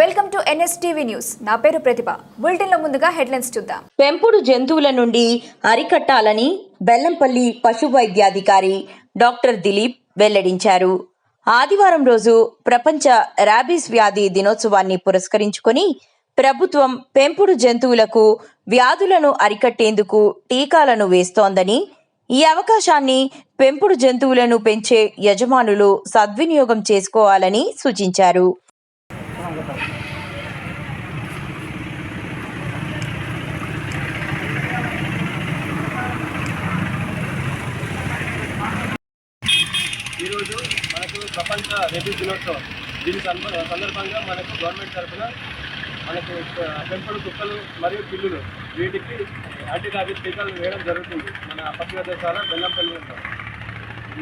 Welcome to NSTV news. నా పేరు ప్రతిభ. బులెటిన్లో ముందుగా హెడ్లైన్స్ చూద్దాం. పెంపుడు జంతువుల నుండి అరికట్టాలని బెల్లంపల్లి పశు వైద్యాధికారి డాక్టర్ దిలీప్ వెల్లడించారు. ఆదివారం రోజు ప్రపంచ ర్యాబీస్ వ్యాధి దినోత్సవాన్ని పురస్కరించుకొని ప్రభుత్వం పెంపుడు జంతువులకు వ్యాధులను అరికట్టేందుకు టీకాలను వేస్తోందని ఈ అవకాశాన్ని పెంపుడు జంతువులను పెంచే యజమానులు సద్వినియోగం చేసుకోవాలని సూచించారు. ఈరోజు మనకు ప్రపంచ రేబీస్ దినోత్సవం. దీని సంద- సందర్భంగా మనకు గవర్నమెంట్ తరఫున మనకు పెంపుడు కుక్కలు మరియు పిల్లులు వీటికి యాంటీ టీకాలు వేయడం జరుగుతుంది. మన పశు దేశాల బెల్లంపల్లి ఉంటాం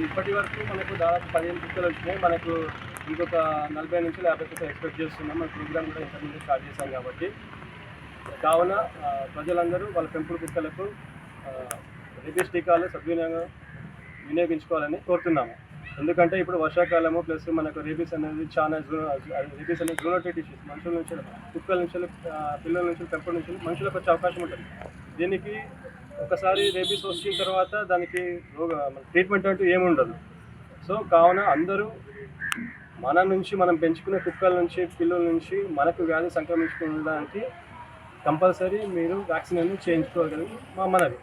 ఇప్పటి వరకు మనకు దాదాపు పదిహేను కుక్కలు వచ్చినాయి. మనకు ఇంకొక నలభై నుంచి యాభై కుక్కలు ఎక్స్పెక్ట్ చేస్తున్నాం. మన ప్రోగ్రామ్ కూడా ఇంతకుముందు స్టార్ట్ చేశాం కాబట్టి. కావున ప్రజలందరూ వాళ్ళ పెంపుడు కుక్కలకు రేబీస్ టీకాలు సద్వినియోగం వినియోగించుకోవాలని కోరుతున్నాము. ఎందుకంటే ఇప్పుడు వర్షాకాలము ప్లస్ మనకు రేబీస్ అనేది చాలా రేబీస్ అనేది జూనోటెడ్ ఇష్యూస్ మనుషుల నుంచి కుక్కల నుంచి పిల్లల నుంచి పెంపుడు నుంచి మనుషులకు వచ్చే అవకాశం ఉంటుంది. దీనికి ఒకసారి రేబీస్ వచ్చిన తర్వాత దానికి రోగ ట్రీట్మెంట్ అంటూ ఏముండదు సో కావున అందరూ మన నుంచి మనం పెంచుకునే కుక్కల నుంచి పిల్లల నుంచి మనకు వ్యాధి సంక్రమించుకోవడానికి కంపల్సరీ మీరు వ్యాక్సిన్ అనేది చేయించుకోగలిగి మా మనవి.